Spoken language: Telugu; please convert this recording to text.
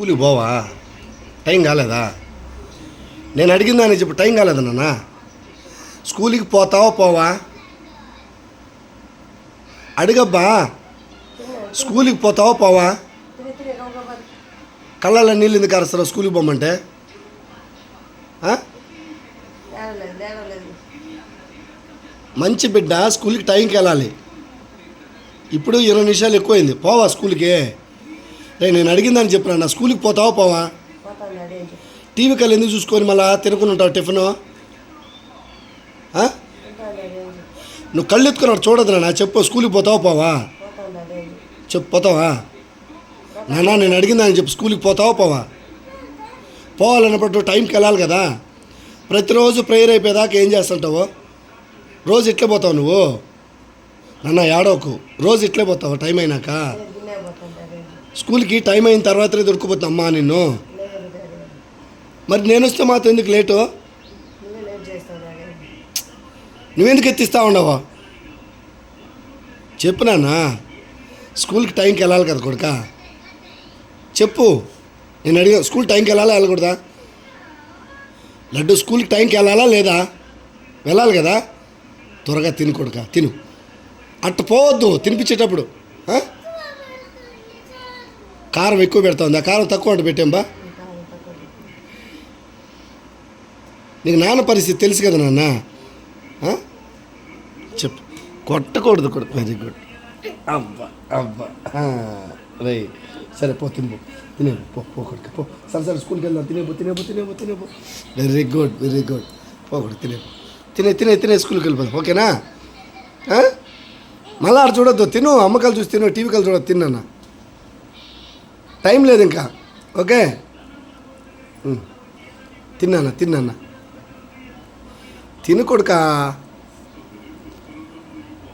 స్కూల్కి పోవా? టైం కాలేదా? నేను అడిగిందని చెప్పు టైం కాలేదా నాన్న? స్కూల్కి పోతావా పోవా? అడిగబ్బా స్కూల్కి పోతావా పోవా? కళ్ళల్లో నీళ్ళు ఎందుకు అరుస్తారా స్కూల్కి పోమంటే? మంచి బిడ్డ స్కూల్కి టైంకి వెళ్ళాలి. ఇప్పుడు ఇరవై నిమిషాలు ఎక్కువైంది. పోవా స్కూల్కి? రే నేను అడిగిందని చెప్పినా నా స్కూల్కి పోతావా పోవా? టీవీ కళ్ళు ఎందుకు చూసుకొని మళ్ళా తినుకుని ఉంటావు టిఫిన్? నువ్వు కళ్ళు ఎత్తుకున్నాడు చూడదు నా. చెప్పు స్కూల్కి పోతావా పోవా? చెప్పు పోతావా? నాన్న నేను అడిగిందని చెప్పు. స్కూల్కి పోతావా పోవా? పోవాలన్నప్పుడు టైంకి వెళ్ళాలి కదా. ప్రతిరోజు ప్రేయర్ అయిపోయేదాకా ఏం చేస్తుంటావు? రోజు ఇట్లే పోతావు నువ్వు? నాన్న ఏడవకు. రోజు ఇట్లే పోతావు టైం అయినాక? స్కూల్కి టైం అయిన తర్వాతనే దొరికిపోతుంది అమ్మా నిన్ను. మరి నేను వస్తే మాత్రం ఎందుకు లేటు? నువ్వెందుకు ఎత్తిస్తా ఉండవా? చెప్పు నాన్న. స్కూల్కి టైంకి వెళ్ళాలి కదా కొడుక. చెప్పు. నేను అడిగా స్కూల్ టైంకి వెళ్ళాలా వెళ్ళకూడదా? లడ్డు స్కూల్కి టైంకి వెళ్ళాలా లేదా? వెళ్ళాలి కదా. త్వరగా తిను కొడుక తిను. అట్ట పోవద్దు తినిపించేటప్పుడు. కారం ఎక్కువ పెడతా ఉంది. ఆ కారం తక్కువ అంటే పెట్టాంబా బా? నీకు నాన్న పరిస్థితి తెలుసు కదా నాన్న? చెప్పు. కొట్టకూడదు కూడా. వెరీ గుడ్ అబ్బా అబ్బా. రై రే సరే పో తినబో తినే పో పో కొడుకు పో. సరే సరే స్కూల్కి వెళ్దాం. తినేపో తినేపో తినేపో తినేపో వెరీ గుడ్ వెరీ గుడ్ పో కొడుకు తినేపో తినే తినే తినే స్కూల్కి వెళ్ళిపోదు. ఓకేనా? మళ్ళా ఆడ చూడొద్దు తిను. అమ్మకాలు చూసి తిను. టీవీ కలు చూడొద్దు తిన్నా టైం లేదు ఇంకా. ఓకే? ఉమ్. తిన్నానా తిన్నానా? తిను కొడుకా.